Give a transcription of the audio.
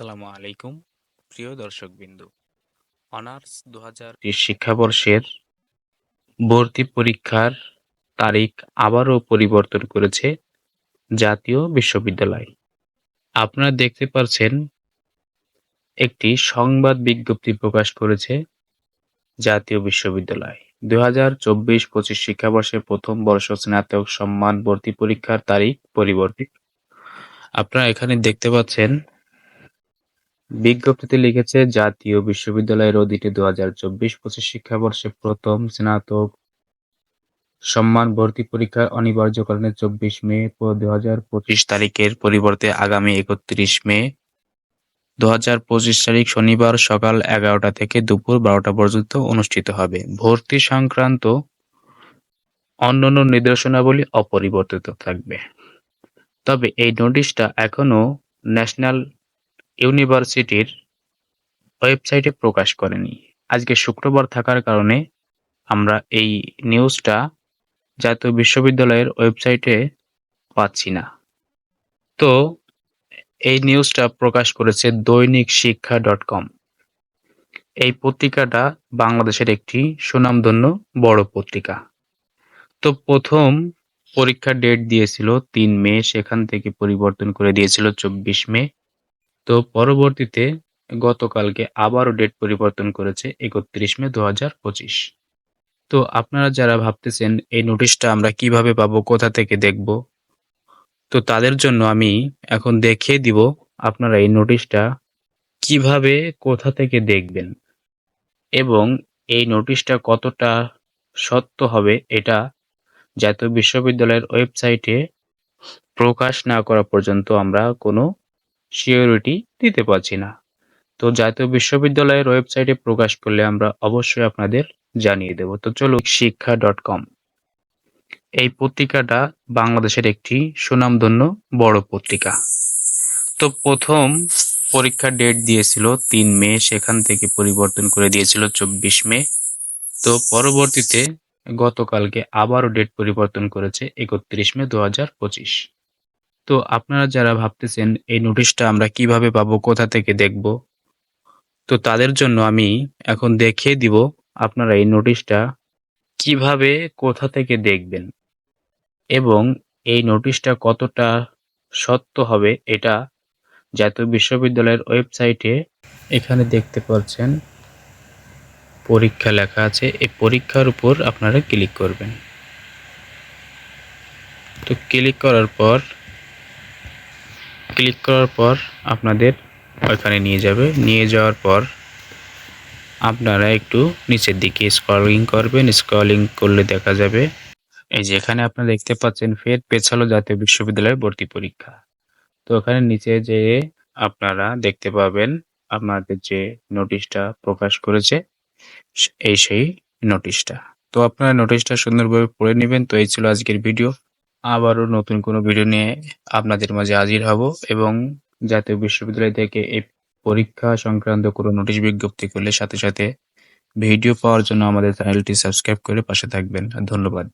আসসালামু আলাইকুম, প্রিয় দর্শকবিন্দু। অনার্স দু হাজার শিক্ষাবর্ষের ভর্তি পরীক্ষার তারিখ আবারও পরিবর্তন করেছে জাতীয় বিশ্ববিদ্যালয়। আপনারা দেখতে পাচ্ছেন একটি সংবাদ বিজ্ঞপ্তি প্রকাশ করেছে জাতীয় বিশ্ববিদ্যালয়। দুই হাজার চব্বিশ পঁচিশ শিক্ষাবর্ষের প্রথম বর্ষ স্নাতক সম্মান ভর্তি পরীক্ষার তারিখ পরিবর্তিত। আপনারা এখানে দেখতে পাচ্ছেন বিজ্ঞপ্তিতে লিখেছে, জাতীয় বিশ্ববিদ্যালয়ের অধীনে দু হাজার চব্বিশ পঁচিশ শিক্ষাবর্ষে প্রথম স্নাতক সম্মান ভর্তি পরীক্ষার অনিবার্য কারণে চব্বিশ মে দু হাজার পঁচিশ তারিখের পরিবর্তে আগামী একত্রিশ মে দু হাজার পঁচিশ তারিখ শনিবার সকাল এগারোটা থেকে দুপুর বারোটা পর্যন্ত অনুষ্ঠিত হবে। ভর্তি সংক্রান্ত অন্যান্য নির্দেশনাবলী অপরিবর্তিত থাকবে। তবে এই নোটিশটা এখনও ন্যাশনাল ইউনিভার্সিটির ওয়েবসাইটে প্রকাশ করেনি। আজকে শুক্রবার থাকার কারণে আমরা এই নিউজটা জাতীয় বিশ্ববিদ্যালয়ের ওয়েবসাইটে পাচ্ছি না। তো এই নিউজটা প্রকাশ করেছে দৈনিক শিক্ষা ডট কম। এই পত্রিকাটা বাংলাদেশের একটি সুনামধন্য বড় পত্রিকা। তো প্রথম পরীক্ষার ডেট দিয়েছিল তিন মে, সেখান থেকে পরিবর্তন করে দিয়েছিল চব্বিশ মে। তো পরবর্তীতে গতকালকে আবারও ডেট পরিবর্তন করেছে একত্রিশ মে দু হাজার পঁচিশ। তো আপনারা যারা ভাবতেছেন এই নোটিশটা আমরা কীভাবে পাবো, কোথা থেকে দেখব, তো তাদের জন্য আমি এখন দেখিয়ে দিব আপনারা এই নোটিশটা কীভাবে, কোথা থেকে দেখবেন। এবং এই নোটিশটা কতটা সত্য হবে এটা জাতীয় বিশ্ববিদ্যালয়ের ওয়েবসাইটে প্রকাশ না করা পর্যন্ত আমরা কোনো সিওরিটি দিতে পারছি না। তো জাতীয় বিশ্ববিদ্যালয়ের ওয়েবসাইটে প্রকাশ করলে আমরা অবশ্যই আপনাদের জানিয়ে দেব। তো চলো শিক্ষা ডট কম। এই পত্রিকাটা বাংলাদেশের একটি সুনামধন্য বড় পত্রিকা। তো প্রথম পরীক্ষার ডেট দিয়েছিল তিন মে, সেখান থেকে পরিবর্তন করে দিয়েছিল চব্বিশ মে। তো পরবর্তীতে গতকালকে আবারও ডেট পরিবর্তন করেছে একত্রিশ মে দু হাজার পঁচিশ। তো আপনারা যারা ভাবতেছেন এই নোটিশটা আমরা কীভাবে পাবো, কোথা থেকে দেখব, তো তাদের জন্য আমি এখন দেখিয়ে দিব আপনারা এই নোটিশটা কীভাবে, কোথা থেকে দেখবেন এবং এই নোটিশটা কতটা সত্য হবে এটা জাতীয় বিশ্ববিদ্যালয়ের ওয়েবসাইটে এখানে দেখতে পাচ্ছেন। পরীক্ষা লেখা আছে, এই পরীক্ষার উপর আপনারা ক্লিক করবেন। তো ক্লিক করার পর ক্লিক করার পর আপনাদের ওইখানে নিয়ে যাবে। নিয়ে যাওয়ার পর আপনারা একটু নিচের দিকে স্ক্রলিং করবেন। স্ক্রলিং করলে দেখা যাবে এই যে এখানে আপনারা দেখতে পাচ্ছেন ফের পেছালো জাতীয় বিশ্ববিদ্যালয়ের ভর্তি পরীক্ষা। তো ওখানে নিচে যে আপনারা দেখতে পাবেন আপনাদের যে নোটিশটা প্রকাশ করেছে, এই সেই নোটিশটা। তো আপনারা নোটিশটা সুন্দরভাবে পড়ে নেবেন। তো এই ছিল আজকের ভিডিও। আবারও নতুন কোনো ভিডিও নিয়ে আপনাদের মাঝে হাজির হব এবং জাতীয় বিশ্ববিদ্যালয় থেকে এই পরীক্ষা সংক্রান্ত কোনো নোটিশ বিজ্ঞপ্তি করলে সাথে সাথে ভিডিও পাওয়ার জন্য আমাদের চ্যানেলটি সাবস্ক্রাইব করে পাশে থাকবেন। ধন্যবাদ।